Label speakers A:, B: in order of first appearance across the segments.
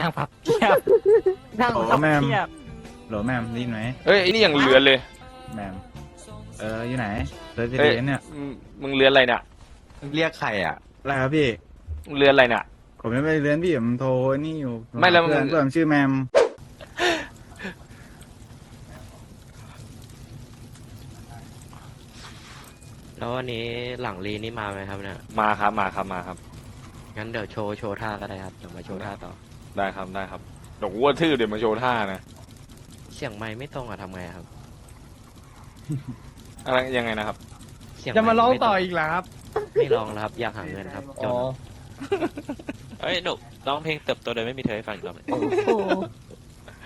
A: นั่งพับเพียบนั่ง
B: โอ้
A: พับ
B: แม่ม
A: เพียบ
B: โหลแมมได้ยินไหม
C: เฮ้ยไอ้นี่ยังเลือนเลย
B: แมมเอออยู่ไหนเรส
C: เฮ้ย
B: เดนเนี่ย
C: มึงมึงเลือนอะไรเนี่ย
D: เรียกใครอะ
B: อะไรครับพี่
C: มึงเลือนอะไรเนี่ย
B: ผมไม่ไปเรียนพี่ผมโทรนี่อยู่
C: ไม่แล้วมึง
B: เพื่อนเพื่อนผมชื่อแมม
E: แล้ววันนี้หลังรีนี่มาไหมครับเนี่ย
C: มาครับมาครับมาครับ
E: งั้นเดี๋ยวโชว์โชว์ท่าก็ได้ครับเดี๋ยวมาโชว์ท่าต่อ
C: ได้ครับได้ครับเดี๋ยวกูว่าทื่อเดี๋ยวมาโชว์ท่านะ
E: เสียงไม้ไม่ตรงอะทำไงครับ
C: อะไรยังไงนะครับ
E: เสียง
F: จะมา
E: ไค์
F: ร้อง
E: ไต
F: ต่ออีกเหรอครับ
E: ไม่ลองแล้วครับอยากหาเงินครับจน
G: เอ้ยหนุกร้องเพลงเติบโตโดยไม่มีเธอให้ฟังอีกรอบไหม
H: โอ้โห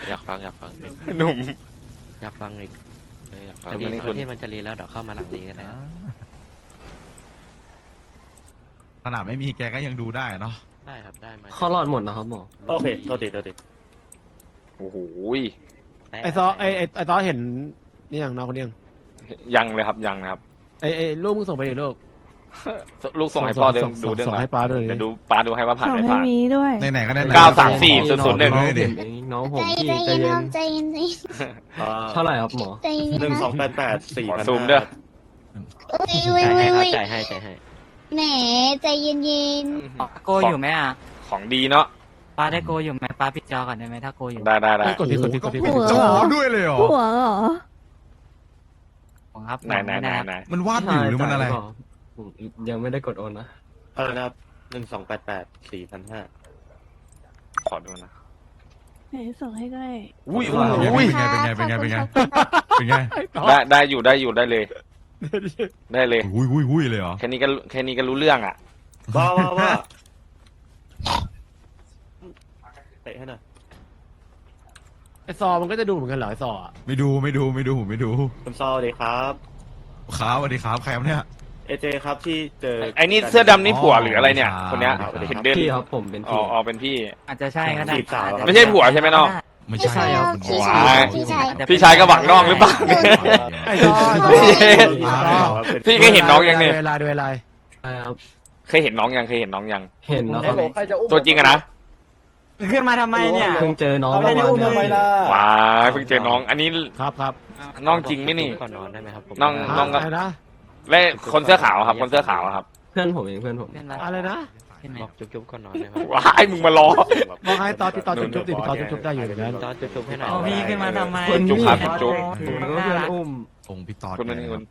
G: อยากฟังอยากฟัง
C: หนุ่ม
E: อยากฟังอีก
G: เอออยากฟัง
E: แต่
C: เดี๋
E: ดี
C: ยว
E: ประเทศมันจะรีแล้วเดี๋ยวเข้ามาหลังรีกันนะ
D: ขนาดไม่มีแกก็ยังดูได้เนาะ
E: ได้ครับได้มา
I: เขาหลอดหมดนะครับหมอ
G: โอเคโทษทีโทษที
C: โอ้โห
F: ไอซอไอไอไอซอเห็นนี่อย่างน้องคนนี้ยัง
C: ยังเลยครับยังนะครับ
F: ไอไอลูกมึงส่งไปดิลูก
C: ลูกส่งให้พ่อเดิน
F: ส่ง
C: ดูเรื่อง
F: ส่ง
C: นะ
F: ให้ป้าด้วย
C: เดี๋ยวดูป้าดูให้ว่าผ่าน
H: ส่ง
C: ไม่
H: ให้
C: ผ่าน
H: มีด้วย
D: ไหนๆก็ได้
C: เก้าสามสี่ศูนย์ศูนย์หนึ่ง
D: บอกเลยดิ
I: เองน้องผม
H: ใจ
I: พี่
H: ใจ
I: ใจ
H: เย็
I: เย็
H: น
I: น
H: ใจเย็นใจเย็น
I: เท่าไหร่ครับหมอ
H: ใจเย็น
G: หนึ่งสอง
H: นะ
G: แปดแปดสี่
C: ขอ
G: พัน
C: ซูมเด้อ
H: อุ้ยอุ้ย
E: จ่าย
H: อุ้
E: ให้
H: ย
E: ครับ
H: อุ้ย
E: จ่ายให้จ่ายให้
H: แหมใจเย็นเย็น
A: โกอยู่ไหมอะ
C: ของดีเนาะ
A: ป้าได้โกอยู่ไหมป้าปิดจอก่อนได้ไหมถ้าโกอยู่
C: ได้ได้ได้
F: กดดิกดดิกดดิกดดิ
D: จอด้วยเลยเหรอ
H: หัวเหรอ
A: ผมครับ
C: ไหนไหนไหนไหน
D: มันวาดอยู่หรือมันอะไร
I: ผมยังไม่ได้กดโอนนะ
G: เออนะครับหนึ่งสองแปดแปดสี่พันห้า
C: ขอดูนะ
H: ไหนส่งให้ก็ได้
C: อุ้ย
D: อุ้
C: อุ้
D: ย
C: ย
D: เป็นไงเป็นไงเป็นไงเป็นไง
H: ขอบคุณครับ
D: เป็นไง
C: ได้ได้อยู่ได้อยู่ได้เลย ได้เลย
D: อุ้ยอุ้ยอุ้ยเลยเหรอ
C: แค่นี้ก็แค่นี้ก็รู้เรื่องอะ
G: ว้าวว้าวว้าวเตะให้หน่อย
F: ไอซอมันก็จะดูเหมือนกันเหรอไอซออะ
D: ไม่ดูไม่ดูไม่ดูไม่ดู
G: คุณซอดีครับ
D: ครับสวัสดีครับใครครับเนี่ย
G: เอเจครับที่เจอ
C: ไอ้นี่เสื้อดำนี่ผัวหรืออะไรเนี่ย
D: อ๋อ
C: คนเนี้ย
D: ครับ
C: เห็นเดิน
I: พี่ครับผมเป็น
C: อ๋อ
I: พี่
C: อ๋อเป็นพี่
A: อาจจะใช่ก็ได้
G: จีบสาวครับ
C: ไม่ใช่ผัวใช่ไหมน้อง
D: ไม่
H: ไม่
D: ใช่
H: ใช่
D: ค
H: ค
D: รั
H: รั
D: บบ
H: พี่
C: ว้า
H: ชาย
C: ย
H: พี่ชาย
C: พี่ชายก็หวังน้องหรือเปล่า
F: ไอซอไอซอ
C: พี่เคยเห็นน้องยังเนี่ย
F: เวลาดูเวลา
I: ใช่ครับ
C: เคยเห็นน้องยังเคยเห็นน้องยัง
I: เห็นแล้วครับ
C: ตัวจริงอะนะ
A: ขึ้นมาทำไมเนี่ย
I: เพิ่งเจอน้องเมื่อวานเนี่ย
C: ว้ายเพิ่งเจอน้อง อันนี้
F: ครับครับ
C: น้องจริงไหมนี่
E: ก่อนนอนได้ไหมครับผม
C: น้องน้อง
F: อะไรนะ
C: และคนเสื้อขาวครับ คนเสื้อขาวครับ
I: เพื่อนผมเองเพื่อนผม
A: ขึ้นมา
F: อะไรนะ
A: ขึ้นไหม
E: บอกจุ๊บๆก่อนนอนได้ไหม
C: ว้ายมึงมาล้อ
F: มองให้ตอนที่ตอนจุ๊บจุ๊บดิตอนจุ๊บจุ๊บได้อยู่เหมือนกัน
E: ตอนจุ๊บๆให้หน่อย
A: เอาพี่ขึ้นมาทำไม
C: จุ๊บครับจุ๊บ
I: ผมก็เพื่อนอุ้ม
D: องค์พี่ตอด
C: คนนั้นคน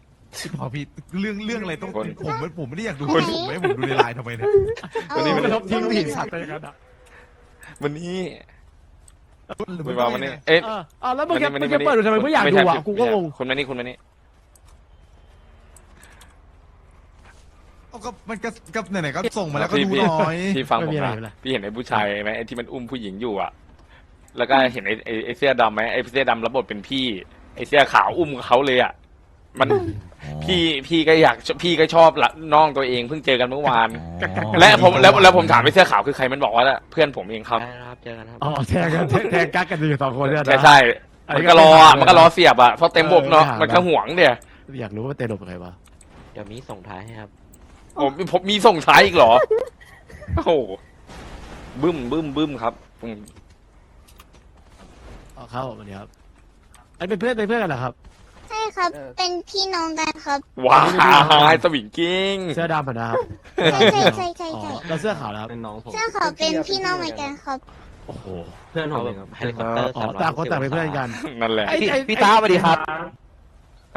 D: พอพี่เรื่องเรื่องอะไรต้อง
C: คน
D: ผมไม่ผมไม่ได้อยากดูคนผมไม่ผมดูในไลน์ทำไมเนี่ย
C: วันนี้
F: มันลบทิ้งผีสัตว์ไปอย่างนั้นอะ
C: วันนี้ ไม่ว่าวันนี้เอ๊ะ
F: เออเอาแล้วมึงจะมึงจะเปิดดูทำไมไม่อยากดู
C: ใช่
F: อะกูก็งง
C: คุณมานี่คุณมานี่
D: เอา ก็มันก็ก็ไหนๆก็ส่งมาแล้วก็ดูหน่อย
C: พี่ฟัง
F: ไม่
C: ผม
F: มีอะไร
C: นะ
F: ไม่มีอะไร
C: พี่เห็นไอ้ผู้ชายไหมไอ้ที่มันอุ้มผู้หญิงอยู่อะ แล้วก็เห็นไอ้ไอ้ไอ้เสื้อดำไหมไอ้เสื้อดำรับบทเป็นพี่ ไอ้เสื้อขาวอุ้มเขาเลยอะ มันพี่พี่ก็อยากพี่ก็ชอบละน้องตัวเองเพิ่งเจอกันเมื่อวาน และผมแล้วแล้วผมถามไอ้เสื้อขาวคือใครมันบอกว่าเพื่อนผมเองครับ
E: ได้นะครับเจอกันครับ
F: อ๋อแทงกันแทงแทงกักกันอยู่สองคนเนี่ยนะ
C: ใช่ใช่
F: อันนี้
C: มัน
F: ก็
C: ก็รออะ
F: ไม่ถามเลย
C: มันก็รอเสียบอะเพราะเต็มบบเนาะ
F: เออไม่ถาม
C: มันก็ห่วงเดีย
F: อยากรู้ว่าเตะหลบใครวะ
E: เดี๋ยวมีส่งท้ายให้ครับ
C: ผมผมมีส่งท้ายอีกเหรอ โอ้โหบึ้มบึ้มบึ้มครับอืม
F: อ๋อครับผมอันนี้ครับอันเป็นเพื่อนเป็นเพื่อนกันเหรอครับ
H: ใช่ครับเป็นพี่น้องกันครับ
C: ว้ายสวิงกิ้ง
F: เสื้อดำอะนะครับ
H: ใช่ใช่ใช่ใช่
F: อ๋อ
H: ใช่
F: แล้วเสื้อขาวนะครับ
I: เป็นน้องผม
H: เสื้อขาวเป็นพี่น้องเหมือนกันครับ
F: โอ้โห
I: เพื่อนผมเองครับ
E: เฮลิคอปเตอร์
F: อ๋อต่างคนต่างเป็นเพื่อนกัน
C: นั่นแหละ
F: ไอ้ไอ้
A: พี่ตาสวัสดีครับ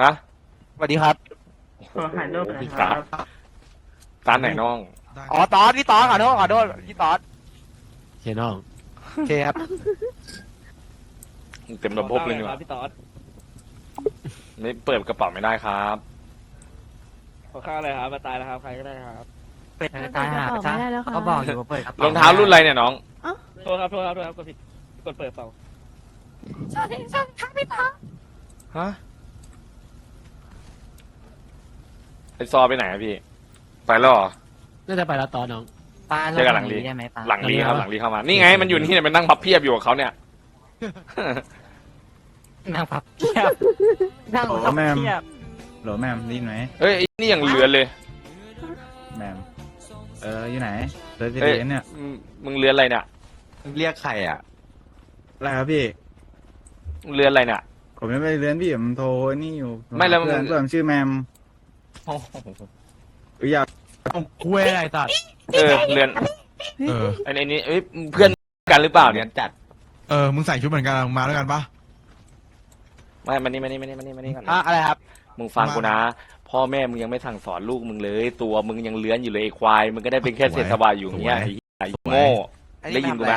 C: ฮะ
A: สวัสดีครับ
C: พี่ตา ตาไหนน้อง
A: อ๋อตอสพี่ตอสขอโทษขอโทษพี่ตอส
F: เคน้อง
A: โอเคครับ
C: เต็มระบบเลยนี่หว่า
A: พี่ตอส
C: ไม่เปิดกระเป๋าไม่ได้ครับ
A: ขอข้าวอะไรครับมาตายแล้วครับใครก็ได้ครับเปิด
H: เปิด
A: ตายหาก
H: ระเป๋าไม่ได้แล้วค่ะ
A: เขาบอกอยู่ว่าเปิดกระเป๋าร
C: องเท้ารุ่นอะไรเนี่ยน้อง
A: โทษครับโทษครับโทษครับกดผิดกดเปิดเปล่า
H: สวัสดีครับพี่ตา
C: ฮะไอซอไปไหนอะพี่ ไปแล้วเหรอ
F: น่าจะไปแล้วตอนน้อง
A: ปลา
C: เจอกันหลังลี
A: ได้ไหมปลา
C: หลังลีครับ
F: ห
C: ห
F: ลั
C: ลั
F: ง
C: ง
F: ลี
C: ลีเข้ามา นี่ไงมันอยู่นี่เนี่ยมันนั่งพับเพียบอยู่กับเขาเนี่ย
A: นั่งพับเพียบนั่งพับเพียบ
B: โหลแมมได้ยินไหม
C: เฮ้ยไอ้นี่ยังเลือนเลย
B: แมมเอออยู่ไหนเรส
C: เฮ้ย
B: เดนเนี่ย
C: มึงมึงเลือนอะไรเนี่ย
J: เรียกใครอะ
B: อะไรครับพี่
C: เรือนอะไรเนี่ย
B: ผมยังไม่ได้เลื่อนพี่ผมโทรนี่อยู่
C: ไม่แล้ว
B: เพื่อน
C: มึง
B: เพื่อนชื่อแมมเอ้ย อยาก
F: คุยอะไรสัตว์
C: เออเรือน
D: เออ
C: อันนี้เอ้ยเพื่อนกันหรือเปล่า
J: เรี
C: เนี่ยย
J: นจัด
D: เออ มึงใส่ชุดเหมือนกันมาด้วยกันปะ
C: ไม่มานี่มานี่มานี่มานี่มานี่ก่อน
A: อะอะไรครับ
C: มึงฟังกูนะ พ่อแม่มึงยังไม่สั่งสอนลูกมึงเลย ตัวมึงยังเลื้อนอยู่เลยไอ้ควายมึงก็ได้เป็นแค่เศษสวาอยู่อย่างเงี้ยไอ้ไอ้โง่ได้ยินกูไหม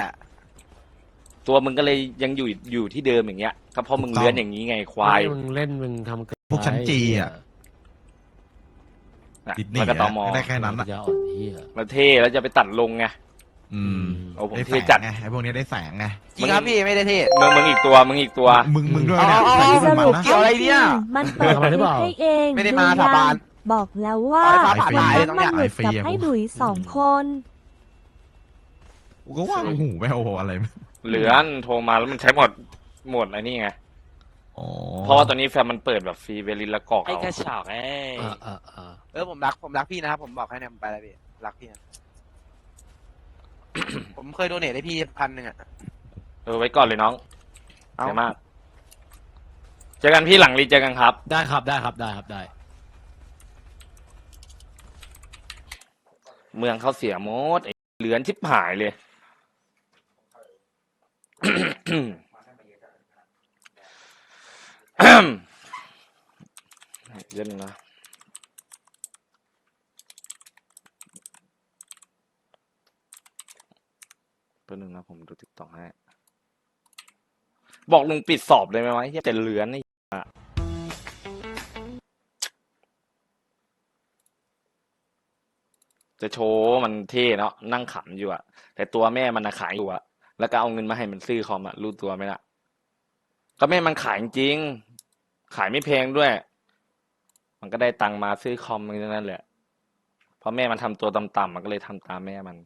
C: ตัวมึงก็เลยยังอยู่อยู่ที่เดิมอย่างเงี้ยก็เพราะมึงเลื้อนอย่างนี้ไงควาย
F: มึงเล่นมึงทำเกิน
D: พวกชั้นจีอะ
C: น่ะ
D: ดิดนี่
C: มันก็ตอมอ
D: ได้แค่นั้นอะ
F: จะอ่อนเหี้ย
C: มาเท่แล้วจะไปตัดลงไง
D: อืม
C: โอ้ผม
D: ได้
C: เท่
D: แสง
C: จัด
D: ไงไอ้พวกนี้ได้แสงไง
A: จริงครับพี่ไม่ได้เท่
C: มึงมึงอีกตัวมึงอีกตัว
D: มึงมึงด้วยเนี่ย
A: อ๋อ
D: ใส่ชุดเหมือนมันนะ
A: เกี่ยวอะไรเนี่ย
K: มันเปิดคลิปให้เอง
A: ไม่ได้มาสาบาน
K: บอกแล้วว่า
A: ปล่อยฟ้าผ่าตายเลยตรง
K: มั
A: เนี้ย
K: หลุดกับให้ดุยสองคน
D: กูก็ว่าโอ้โหแววอะไร
C: เหลือนโทรมาแล้วมันใช้หมดหมดไอ้นี่ไง
D: อ๋อ
C: เพราะว่าตอนนี้แฟนมันเปิดแบบฟรีเวลินละกอก
G: ไอ้
C: เอา
G: กระชอกไอ้
F: อ่าอ่าอ่า
A: เออผมรักผมรักพี่นะครับผมบอกให้เนี่ยผมไปแล้วพี่รักพี่นะ ผมเคยโดเนทให้พี่พันหนึ่งอะ
C: เออไว้ก่อนเลยน้อง
A: เอา
C: เสียมาก เจอกันพี่หลังรีเจอกันครับ
F: ได้ครับได้ครับได้ครับได้
C: เมืองเขาเสียหมดไอ้เหลือนชิบหายเลย เย็นนะ ตัวหนึ่งนะผมดูติ๊กต็อกให้ บอกลุงปิดสอบเลยไหมวะเหี้ยแต่เหลือนไอ้อะจะโชว์มันเท่เนาะนั่งขำอยู่อะแต่ตัวแม่มันขายอยู่อะแล้วก็เอาเงินมาให้มันซื้อคอมอะรู้ตัวไหมล่ะ ก็แม่มันขายจริง ขายไม่แพงด้วย มันก็ได้ตังมาซื้อคอมนนั่นแหละเพราะแม่มันทำตัวต่ำๆมันก็เลยทำตามแม่มัน